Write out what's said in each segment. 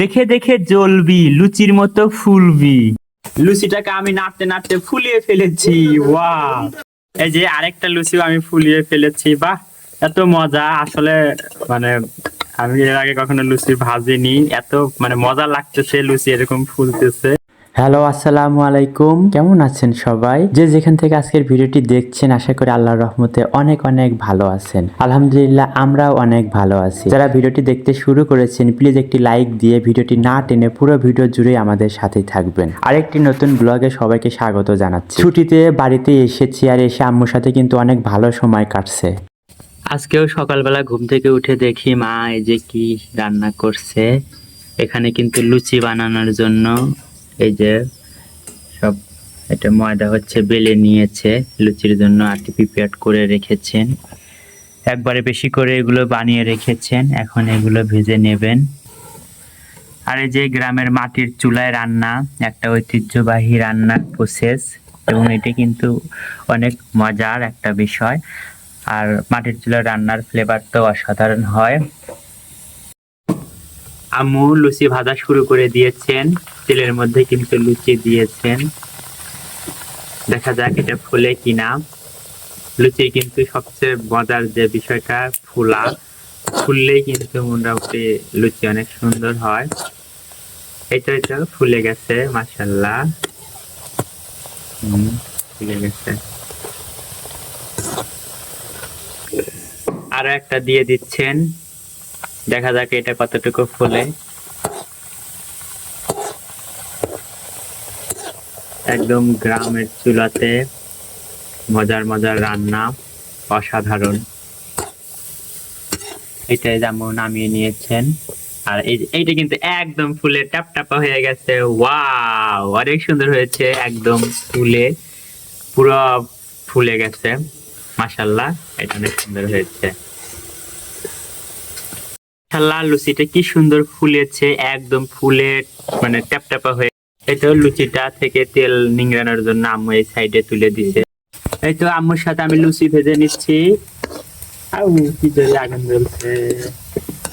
দেখে দেখে জ্বলবি, লুচির মতো ফুলবি। লুচিটাকে আমি নাড়তে নাড়তে ফুলিয়ে ফেলেছি ওয়া এই যে আরেকটা লুচি আমি ফুলিয়ে ফেলেছি, বাহ, এত মজা। আসলে মানে আমি এর আগে কখনো লুচি ভাজিনি। এত মানে মজা লাগতেছে লুচি এরকম ফুলতেছে। হ্যালো, আসসালামু আলাইকুম। কেমন আছেন সবাই? যে যেখান থেকে আজকের ভিডিওটি দেখছেন, আশা করি আল্লাহর রহমতে অনেক অনেক ভালো আছেন। আলহামদুলিল্লাহ, আমরাও অনেক ভালো আছি। যারা ভিডিওটি দেখতে শুরু করেছেন, প্লিজ একটি লাইক দিয়ে ভিডিওটি না টেনে পুরো ভিডিও জুড়ে আমাদের সাথেই থাকবেন। আরেকটি নতুন ব্লগে সবাইকে স্বাগত জানাচ্ছি। ছুটিতে বাড়িতে এসেছি আর এসে আম্মুর সাথে কিন্তু অনেক ভালো সময় কাটছে। আজকেও সকালবেলা ঘুম থেকে উঠে দেখি মা এই যে কি রান্না করছে। এখানে কিন্তু লুচি বানানোর জন্য এই যে সব এটা ময়দা হচ্ছে বেলে নিয়েছে, লুচির জন্য কি প্রিপেয়ার করে রেখেছেন। একবারে বেশি করে এগুলো বানিয়ে রেখেছেন, এখন এগুলো ভেজে নেবেন। আর এই যে গ্রামের মাটির চুলায় রান্না, একটা ঐতিহ্যবাহী রান্নার প্রসেস এবং এটি কিন্তু অনেক মজার একটা বিষয়। আর মাটির চুলার রান্নার ফ্লেভার তো অসাধারণ হয়। আম্মু লুচি ভাজা শুরু করে দিয়েছেন। তেলের মধ্যে কিন্তু লুচি দিয়েছেন। দেখা যাক এটা ফুলে কিনা। লুচি কিন্তু সবচেয়ে মজার যে বিষয়টা, ফুলা। ফুললেই কিন্তু মোটামুটি লুচি অনেক সুন্দর হয়। এটা এটা ফুলে গেছে মাসাল্লাহ হুম, ফুলে গেছে। আরও একটা দিয়ে দিচ্ছেন। দেখা যাক এটা কতটুকু ফুলে। একদম গ্রামের চুলাতে মজার মজার রান্না, অসাধারণ। এটাই যেমন নামিয়ে নিয়েছেন। আর এই এইটা কিন্তু একদম ফুলে টাপ টাপা হয়ে গেছে। ওয়াও, অনেক সুন্দর হয়েছে। একদম ফুলে, পুরো ফুলে গেছে। মাশাল্লাহ, এটা অনেক সুন্দর হয়েছে। মাশাল্লাহ লুচিটা কি সুন্দর ফুলেছে, একদম ফুলে মানে ট্যাপ ট্যাপা হয়ে এই লুচিটা থেকে তেল নিংড়ানোর জন্য আম্মু এই সাইডে তুলে দিছে এই আম্মুর সাথে আমি লুচি ভেজে নিচ্ছি। আউ, কি জোরে আগুন জ্বলছে।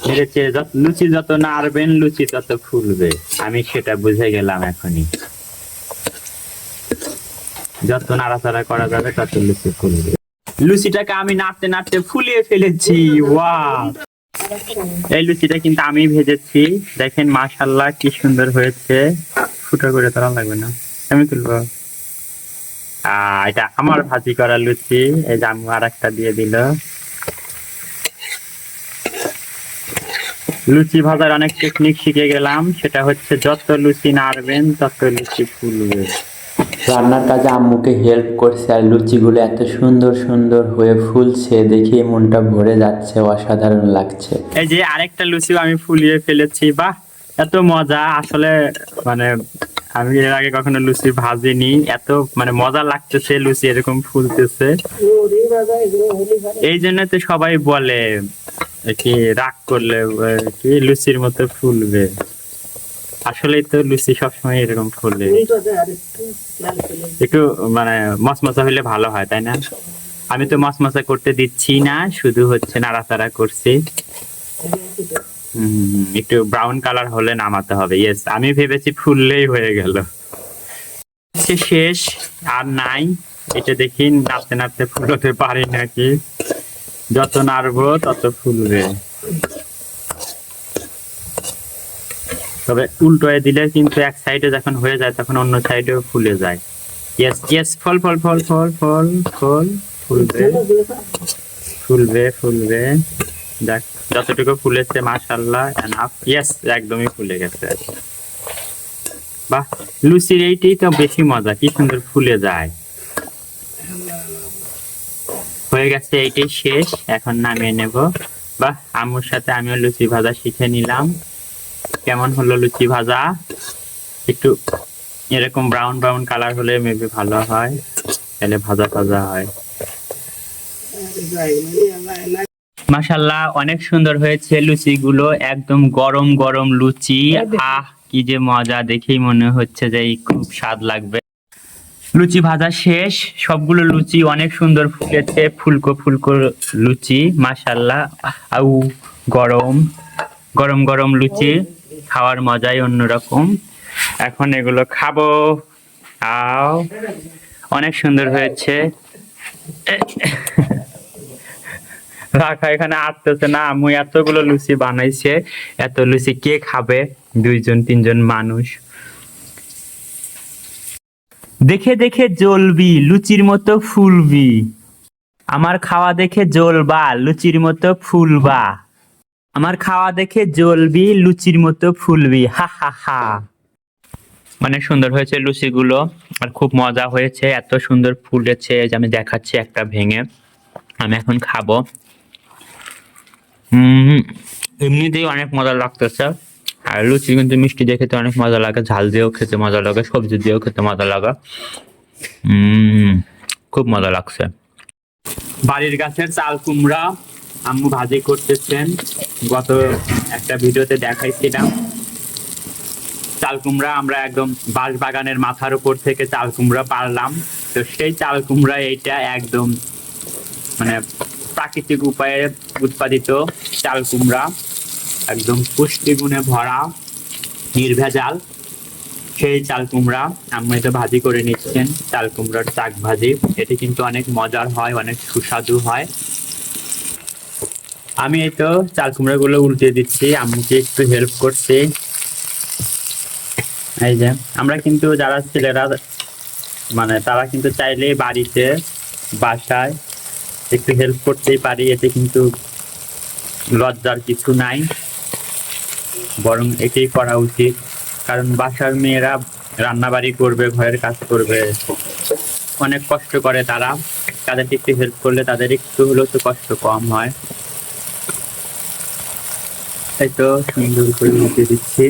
মেরেছে লুচি যত নাড়বেন, লুচি তত ফুলবে। আমি সেটা বুঝে গেলাম এখনই। যত নাড়াচাড়া করা যাবে, তত লুচি ফুলবে। লুচিটাকে আমি নাড়তে নাড়তে ফুলিয়ে ফেলেছি ওয়া এই লুচিটা কিন্তু আমি ভেজেছি। দেখেন মাশাল্লাহ কি সুন্দর হয়েছে। ফুটো করে তোলা লাগবে না। আমি তুলবো। এটা আমার ভাজি করা লুচি। এই যে আমি আর একটা দিয়ে দিল। লুচি ভাজার অনেক টেকনিক শিখে গেলাম। সেটা হচ্ছে যত লুচি নাড়বেন, তত লুচি ফুলবে। রান্নার কাজে আম্মুকে হেল্প করছে আর লুচিগুলো এত সুন্দর সুন্দর হয়ে ফুলছে দেখে মনটা ভরে যাচ্ছে, অসাধারণ লাগছে। এই যে আরেকটা লুচি আমি ফুলিয়ে ফেলেছি, বাহ! এত মজা, আসলে মানে আমি এর আগে কখনো লুচি ভাজিনি, এত মানে মজা লাগতেছে লুচি এরকম ফুলতেছে। এই জন্য তো সবাই বলে কি রাগ করলে কি লুচির মতো ফুলবে। আসলেই তো লুচি সবসময় এরকম ফুলে একটু মানে মচমচা হলে ভালো হয় তাই না? আমি তো মচমচা করতে দিচ্ছি না শুধু হচ্ছে নাড়াচাড়া করছি। হুম, একটু ব্রাউন কালার হলে নামাতে হবে ইয়েস আমি ভেবেছি ফুললেই হয়ে গেল। শেষ আর নাই এটা দেখি নাড়তে নাড়তে ফুলতে পারি নাকি? যত নাড়বো তত ফুলবে। তবে উল্টোয় দিলে কিন্তু এক সাইডে যখন হয়ে যায়, তখন অন্য সাইডেও ফুলে যায়। ইয়েস ইয়েস ফল ফল ফল ফল ফল ফল, ফুলবে। ফুলবে ফুলবে। দেখ, যতটুকু ফুলেছে মাশাল্লাহ এনাফ ইয়েস একদমই ফুলে গেছে। বাহ, লুচির এইটাই তো বেশি মজা, কি সুন্দর ফুলে যায়। হয়ে গেছে, এইটাই শেষ। এখন নামিয়ে নেব। বাহ, আম্মুর সাথে আমিও লুচি ভাজা শিখে নিলাম। কেমন হলো লুচি ভাজা? একটু এরকম ব্রাউন ব্রাউন কালার হলে মেবি ভালো হয়। তাহলে ভাজা ভাজা হয়। মাশাল্লাহ অনেক সুন্দর হয়েছে লুচি গুলো একদম গরম গরম লুচি। আহ, কি যে মজা! দেখেই মনে হচ্ছে যে খুব স্বাদ লাগবে। লুচি ভাজা শেষ। সবগুলো লুচি অনেক সুন্দর ফুলেছে ফুলকো ফুলকো লুচি। মাশাল্লাহ আউ, গরম। গরম গরম লুচি। খাওয়ার মজাই অন্যরকম। এখন এগুলো খাব। আও। অনেক সুন্দর হয়েছে। রাখা, এখানে আটতেছে না আমি এতগুলো লুচি বানাইছে। এত লুচি কে খাবে? দুইজন, তিনজন মানুষ। দেখে দেখে জ্বলবি, লুচির মতো ফুলবি। আমার খাওয়া দেখে জ্বলবা, লুচির মতো ফুলবা। আমার খাওয়া দেখে জ্বলবি, লুচির মতো ফুলবি। হা হা হা। অনেক সুন্দর হয়েছে লুচিগুলো। আর খুব মজা হয়েছে। এত সুন্দর ফুলেছে যে আমি দেখাচ্ছি একটা ভেঙে। আমি এখন খাব। এমনিতেই অনেক মজা লাগতেছে। আর লুচি কিন্তু মিষ্টি দিয়ে খেতে অনেক মজা লাগে। ঝাল দিয়েও খেতে মজা লাগে। সবজি দিয়েও খেতে মজা লাগে। খুব মজা লাগছে। বাড়ির গাছের চাল কুমড়া। আম্মু ভাজি করতেছেন। গত একটা ভিডিওতে দেখাইছিলাম। চাল কুমড়া আমরা একদম বাঁশ বাগানের মাথার উপর থেকে চাল কুমড়া পারলাম। তো সেই চাল কুমড়া এইটা একদম মানে প্রাকৃতিক উপায়ে উৎপাদিত চাল কুমড়া। একদম পুষ্টিগুণে ভরা, নির্ভেজাল। সেই চাল কুমড়া আম্মু এটা ভাজি করে নিচ্ছেন, চাল কুমড়ার শাক ভাজি। এটি কিন্তু অনেক মজার হয়, অনেক সুস্বাদু হয়। আমি এই তো চাল কুমড়া গুলো উল্টে দিচ্ছি, আম্মুকে একটু হেল্প করছি। এই যে, আমরা কিন্তু যারা ছেলেরা মানে তারা কিন্তু চাইলে বাড়িতে, বাসায় একটু হেল্প করতেই পারি, এতে কিন্তু লজ্জার কিছু নাই। বরং এটাই করা উচিত, কারণ বাসার মেয়েরা রান্নাবাড়ি করবে, ঘরের কাজ করবে। অনেক কষ্ট করে তারা, তাদেরকে একটু হেল্প করলে তাদের একটু হলেও তো কষ্ট কম হয়। এই সুন্দর করে উল্টে দিচ্ছি।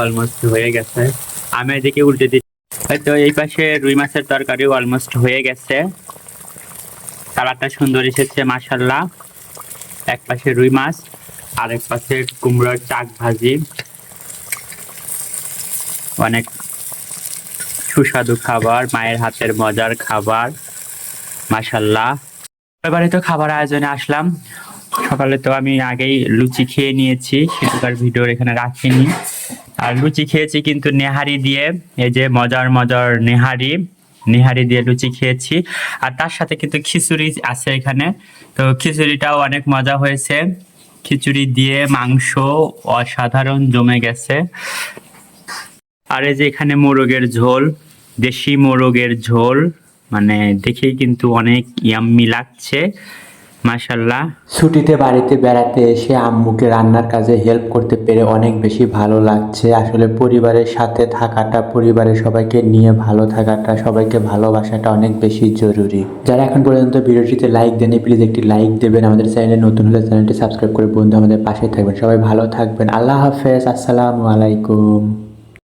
অলমোস্ট হয়ে গেছে। আমি এদিকে উল্টে দিচ্ছি। এই পাশে রুই মাছের অলমোস্ট হয়ে গেছে। কালারটা সুন্দর এসেছে মাসাল্লাহ এক পাশে রুই মাছ, আর এক পাশে কুমড়োর চাক ভাজি। অনেক সুস্বাদু খাবার, মায়ের হাতের মজার খাবার মাসাল্লাহ এবারে তো খাবার আয়োজনে আসলাম। সকালে তো আমি আগেই লুচি খেয়ে নিয়েছি, সেটুকার ভিডিও এখানে রাখিনি। আর লুচি খেয়েছি কিন্তু নেহারি দিয়ে, এই যে মজার মজার নেহারি নেহারি দিয়ে লুচি খেয়েছি। আর তার সাথে কিন্তু খিচুড়ি আছে এখানে। তো খিচুড়িটাও অনেক মজা হয়েছে। খিচুড়ি দিয়ে মাংস অসাধারণ জমে গেছে। আর এই যে এখানে মোরগের ঝোল, দেশি মোরগের ঝোল মানে দেখেই কিন্তু অনেক ইয়াম্মি লাগছে। মাশাল্লাহ ছুটিতে বাড়িতে বেড়াতে এসে আম্মুকে রান্নার কাজে হেল্প করতে পেরে অনেক বেশি ভালো লাগছে। আসলে পরিবারের সাথে থাকাটা, পরিবারের সবাইকে নিয়ে ভালো থাকাটা, সবাইকে ভালোবাসাটা অনেক বেশি জরুরি। যারা এখন পর্যন্ত ভিডিওটিতে লাইক দেননি প্লিজ একটি লাইক দেবেন। আমাদের চ্যানেলে নতুন হলে চ্যানেলটি সাবস্ক্রাইব করে বন্ধু আমাদের পাশে থাকবেন। সবাই ভালো থাকবেন। আল্লাহ হাফেজ। আসসালামু আলাইকুম।